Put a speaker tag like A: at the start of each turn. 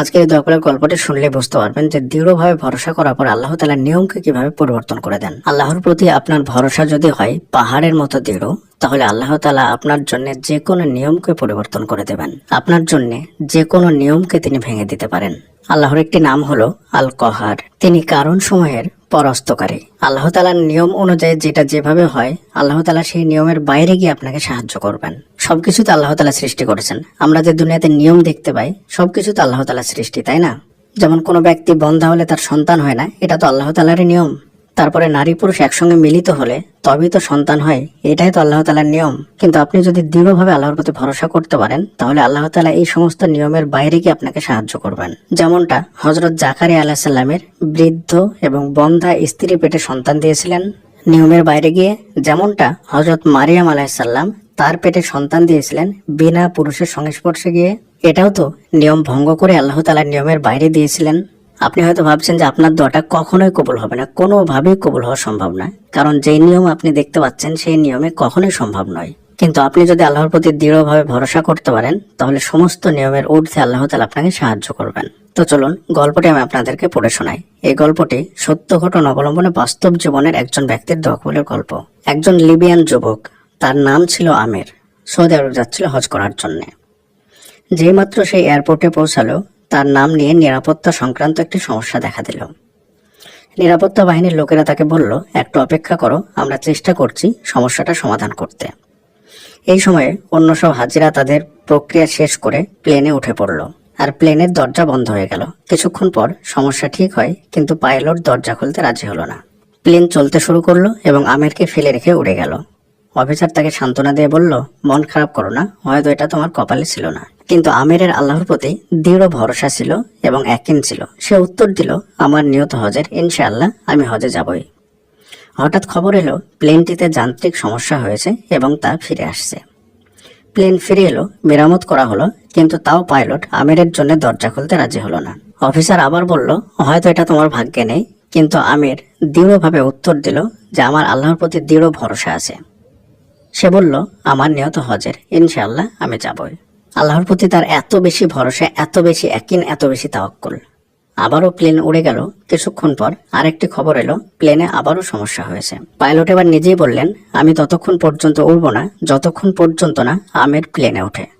A: আজকের এই করে গল্পটি শুনলে বুঝতে পারবেন যে দৃঢ়ভাবে ভরসা করার পর আল্লাহ তালা নিয়মকে কীভাবে পরিবর্তন করে দেন। আল্লাহর প্রতি আপনার ভরসা যদি হয়, পাহাড়ের মতো দৃঢ়, তাহলে আল্লাহ তালা আপনার জন্য যে কোনো নিয়মকে পরিবর্তন করে দেবেন। আপনার জন্য যে কোনো নিয়মকে তিনি ভেঙে দিতে পারেন। আল্লাহর একটি নাম হলো আল কহার তিনি কারণ সময়ের পরাস্তকারী আল্লাহ তালার নিয়ম অনুযায়ী যেটা যেভাবে হয়, আল্লাহ তালা সেই নিয়মের বাইরে গিয়ে আপনাকে সাহায্য করবেন। সবকিছু তো আল্লাহ তালা সৃষ্টি করেছেন। আমরা যে দুনিয়াতে নিয়ম দেখতে পাই, সবকিছু তো আল্লাহ তালা সৃষ্টি, তাই না? যেমন কোনো ব্যক্তি বন্ধা হলে তার সন্তান হয় না, এটা তো আল্লাহ তালারই নিয়ম। তারপরে নারী পুরুষ একসঙ্গে মিলিত হলে তবেই তো সন্তান হয়, এটাই তো আল্লাহ তালার নিয়ম। কিন্তু আপনি যদি দৃঢ়ভাবে আল্লাহর প্রতি ভরসা করতে পারেন, তাহলে আল্লাহ তালা এই সমস্ত নিয়মের বাইরে গিয়ে আপনাকে সাহায্য করবেন। যেমনটা হজরত জাকারি আলাহ সাল্লামের বৃদ্ধ এবং বন্ধা স্ত্রী পেটে সন্তান দিয়েছিলেন। নিয়মের বাইরে গিয়ে যেমনটা হজরত মারিয়াম আলাহিসাল্লাম তার পেটে সন্তান দিয়েছিলেন, বিনা পুরুষের সংস্পর্শে গিয়ে, এটাও তো নিয়ম ভঙ্গ করে আল্লাহ তালার নিয়মের বাইরে দিয়েছিলেন। আপনি হয়তো ভাবছেন যে আপনার দোয়াটা কখনোই কবুল হবে না। কোনোভাবেই কবুল হওয়া সম্ভব নয়। কারণ যেই নিয়ম আপনি দেখতে পাচ্ছেন, সেই নিয়মে কখনোই সম্ভব নয়। কিন্তু আপনি যদি আল্লাহর প্রতি দৃঢ়ভাবে ভরসা করতে পারেন, তাহলে সমস্ত নিয়মের ঊর্ধ্বে আল্লাহ তালা আপনাকে সাহায্য করবেন। তো চলুন, গল্পটি আমি আপনাদেরকে পড়ে শোনাই। এই গল্পটি সত্য ঘটনা অবলম্বনে বাস্তব জীবনের একজন ব্যক্তির দখলের গল্প। একজন লিবিয়ান যুবক, তার নাম ছিল আমির। সৌদি আরব যাচ্ছিল হজ করার জন্যে। যেইমাত্র সেই এয়ারপোর্টে পৌঁছালো তার নাম নিয়ে নিরাপত্তা সংক্রান্ত একটি সমস্যা দেখা দিল। নিরাপত্তা বাহিনীর লোকেরা তাকে বলল একটু অপেক্ষা করো, আমরা চেষ্টা করছি সমস্যাটা সমাধান করতে। এই সময়ে অন্য সব হাজিরা তাদের প্রক্রিয়া শেষ করে প্লেনে উঠে পড়ল আর প্লেনের দরজা বন্ধ হয়ে গেল। কিছুক্ষণ পর সমস্যা ঠিক হয়, কিন্তু পাইলট দরজা খুলতে রাজি হলো না। প্লেন চলতে শুরু করল এবং আমেরকে ফেলে রেখে উড়ে গেল। অফিসার তাকে সান্ত্বনা দিয়ে বলল, মন খারাপ করো না, হয়তো এটা তোমার কপালে ছিল না। কিন্তু আমিরের আল্লাহর প্রতি দৃঢ় ভরসা ছিল এবং একিন ছিল। সে উত্তর দিল, আমার নিয়ত হজের, ইনশাআল্লাহ আমি হজে যাবই। হঠাৎ খবর এলো, প্লেনটিতে যান্ত্রিক সমস্যা হয়েছে এবং তা ফিরে আসছে। প্লেন ফিরে এলো, মেরামত করা হলো, কিন্তু তাও পাইলট আমিরের জন্য দরজা খুলতে রাজি হলো না। অফিসার আবার বলল, হয়তো এটা তোমার ভাগ্যে নেই। কিন্তু আমির দৃঢ়ভাবে উত্তর দিল যে আমার আল্লাহর প্রতি দৃঢ় ভরসা আছে। সে বলল, আমার নিয়ত হজের ইনশাল্লাহ আমি যাবই। আল্লাহর প্রতি তার এত বেশি ভরসা, এত বেশি একিন, এত বেশি তাওয়াক্কুল। আবারও প্লেন উড়ে গেল। কিছুক্ষণ পর আরেকটি খবর এলো, প্লেনে আবারও সমস্যা হয়েছে। পাইলট এবার নিজেই বললেন, আমি ততক্ষণ পর্যন্ত উড়ব না, যতক্ষণ পর্যন্ত না আমের প্লেনে ওঠে।